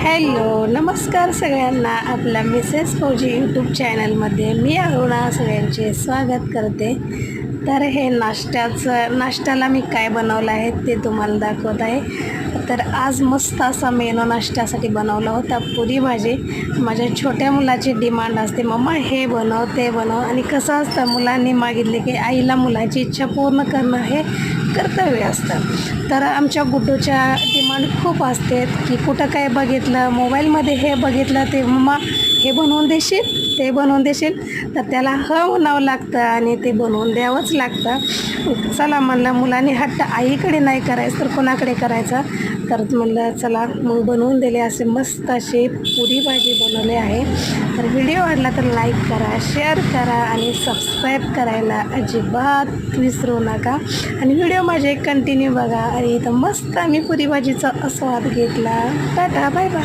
Hello नमस्कार सगळ्यांना आपल्या मिसेस फौजी यूट्यूब चॅनलमध्ये. मी अरुणा सगळ्यांचे स्वागत करते. तर हे नाश्त्याचं नाश्त्याला मी काय बनवलं आहे ते तुम्हाला दाखवत आहे. तर आज मस्त असा मेनू नाश्त्यासाठी बनवला होता. पुरी भाजी. माझ्या छोट्या मुलाची डिमांड असते मम्मा हे बनव ते बनव. आणि कसं असतं मुलांनी मागितले की आईला मुलाची इच्छा पूर्ण करणं हे कर्तव्य असतं. तर आमच्या गुड्डूच्या डिमांड खूप असते की कुठं काय बघितलं मोबाईलमध्ये हे बघितलं ते मम्मा हे बनवून देशील ते बनवून देशील. तर त्याला ह म्हणावं लागतं आणि ते बनवून द्यावंच लागतं. चला म्हणलं मुलांनी हट्ट आईकडे नाही करायचं तर कोणाकडे करायचं? तर म्हणलं चला मग बनवून दिले असे मस्त असे पुरी भाजी बनवले आहे. तर व्हिडिओ आवडला तर लाईक करा शेअर करा आणि सबस्क्राईब करायला अजिबात विसरू नका. आणि व्हिडिओ माझे कंटिन्यू बघा. आणि इथं मस्त आम्ही पुरी भाजीचा आस्वाद घेतला. Tata bye bye